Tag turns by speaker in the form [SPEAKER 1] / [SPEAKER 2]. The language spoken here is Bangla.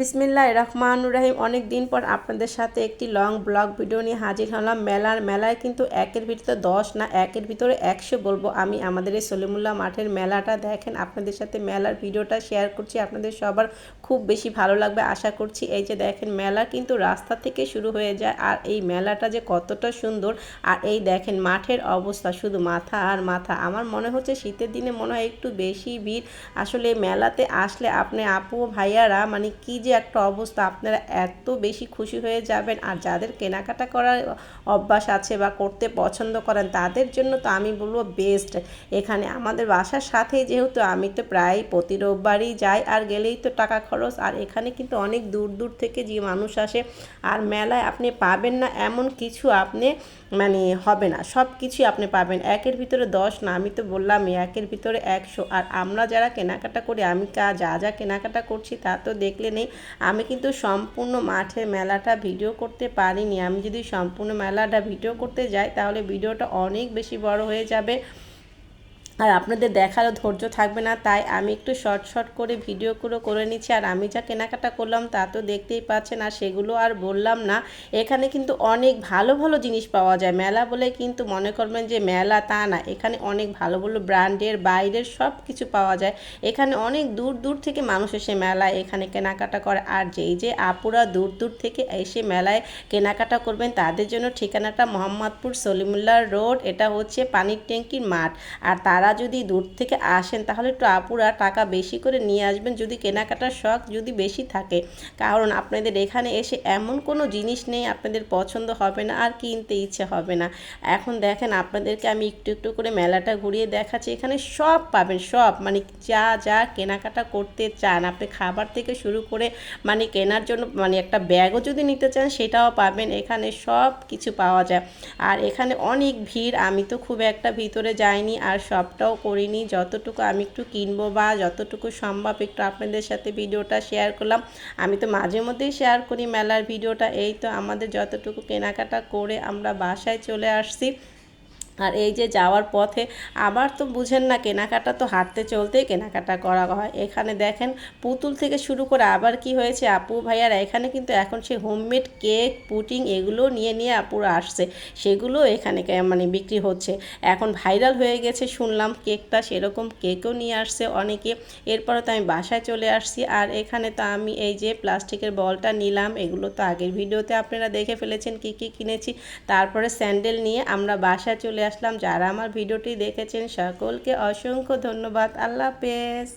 [SPEAKER 1] বিসমিল্লাহ রহমান রাহিম। অনেক দিন পর আপনাদের সাথে একটি লং ব্লগ ভিডিও নিয়ে হাজির হলাম। মেলার মেলায় কিন্তু একের ভিতরে দশ না একের ভিতরে একশো বলব। আমি আমাদের এই সলিমুল্লাহ মাঠের মেলাটা দেখেন, আপনাদের সাথে মেলার ভিডিওটা শেয়ার করছি। আপনাদের সবার খুব বেশি ভালো লাগবে আশা করছি। এই যে দেখেন, মেলা কিন্তু রাস্তা থেকে শুরু হয়ে যায় আর এই মেলাটা যে কতটা সুন্দর আর এই দেখেন মাঠের অবস্থা, শুধু মাথা আর মাথা। আমার মনে হচ্ছে শীতের দিনে মনে হয় একটু বেশি ভিড়। আসলে মেলাতে আসলে আপনি আপু, ভাইয়ারা মানে কি যে একটা অবস্থা আপনারা এত বেশি খুশি হয়ে যাবেন আর যাদের কেনাকাটা করার অভ্যাস আছে বা করতে পছন্দ করেন, তাদের জন্য তো আমি বলব বেস্ট এখানে আমাদের বাসার সাথে যেহেতু আমি তো প্রায় প্রতি রোববারই যাই আর গেলেই তো টাকা খরচ। আর এখানে কিন্তু অনেক দূর দূর থেকে যে মানুষ আসে আর মেলায় আপনি পাবেন না, এমন কিছু আপনি মানে হবে না। সব কিছুই আপনি পাবেন। একের ভিতরে দশ না, আমি তো বললাম একের ভিতরে একশো। আর আমরা যারা কেনাকাটা করি, আমি যা যা কেনাকাটা করছি তা তো দেখলে নেই। আমি কিন্তু সম্পূর্ণ মাঠে মেলাটা ভিডিও করতে পারিনি। আমি যদি সম্পূর্ণ মেলাটা ভিডিও করতে যাই, তাহলে ভিডিওটা অনেক বেশি বড় হয়ে যাবে। আর আপনাদের দেখারও ধৈর্য থাকবে না, তাই আমি একটু শর্ট শর্ট করে ভিডিওগুলো করে নিচ্ছি। আর আমি যা কেনাকাটা করলাম তা তো দেখতেই পাচ্ছেন, আর সেগুলো আর বললাম না। এখানে কিন্তু অনেক ভালো ভালো জিনিস পাওয়া যায়। মেলা বলে কিন্তু মনে করবেন যে মেলা তা না, এখানে অনেক ভালো ভালো ব্র্যান্ডের, বাইরের সব কিছু পাওয়া যায়। এখানে অনেক দূর দূর থেকে মানুষ এসে মেলায় এখানে কেনাকাটা করে। আর যেই যে আপুরা দূর দূর থেকে এসে মেলায় কেনাকাটা করবেন, তাদের জন্য ঠিকানাটা মোহাম্মদপুর সলিমুল্লাহ রোড। এটা হচ্ছে পানির ট্যাঙ্কির মাঠ। আর তারা তারা যদি দূর থেকে আসেন, তাহলে একটু আপুরা টাকা বেশি করে নিয়ে আসবেন। যদি কেনাকাটার শখ যদি বেশি থাকে, কারণ আপনাদের এখানে এসে এমন কোনো জিনিস নেই, আপনাদের পছন্দ হবে না আর কিনতে ইচ্ছে হবে না। এখন দেখেন আপনাদেরকে আমি একটু একটু করে মেলাটা ঘুরিয়ে দেখাচ্ছি। এখানে সব পাবেন, সব। মানে যা যা কেনাকাটা করতে চান, আপনি খাবার থেকে শুরু করে মানে কেনার জন্য মানে একটা ব্যাগও যদি নিতে চান, সেটাও পাবেন। এখানে সব কিছু পাওয়া যায়। আর এখানে অনেক ভিড়, আমি তো খুব একটা ভিতরে যাইনি আর সব একটাও করিনি। যতটুকু আমি একটু কিনবো বা যতটুকু সম্ভব একটু আপনাদের সাথে ভিডিওটা শেয়ার করলাম। আমি তো মাঝে মধ্যেই শেয়ার করি মেলার ভিডিওটা। এই তো আমাদের যতটুকু কেনাকাটা করে আমরা বাসায় চলে আসছি। আর এই যে যাওয়ার পথে আবার তো বুঝেন না কেনাকাটা তো হাঁটতে চলতেই কেনাকাটা করা হয়। এখানে দেখেন পুতুল থেকে শুরু করে আবার কি হয়েছে আপু ভাইয়ারা, এখানে কিন্তু এখন সে হোমমেড কেক, পুটিং এগুলো নিয়ে নিয়ে আপুরা আসছে। সেগুলো এখানে মানে বিক্রি হচ্ছে। এখন ভাইরাল হয়ে গেছে, শুনলাম কেকটা সেরকম কেকও নিয়ে আসছে অনেকে। এরপরে তো আমি বাসায় চলে আসছি। আর এখানে তো আমি এই যে প্লাস্টিকের বলটা নিলাম, এগুলো তো আগের ভিডিওতে আপনারা দেখে ফেলেছেন কি কি কিনেছি। তারপরে স্যান্ডেল নিয়ে আমরা বাসায় চলে আসলাম। যারা আমার ভিডিওটি দেখেছেন সকলকে অসংখ্য ধন্যবাদ। আল্লাহ হাফেজ।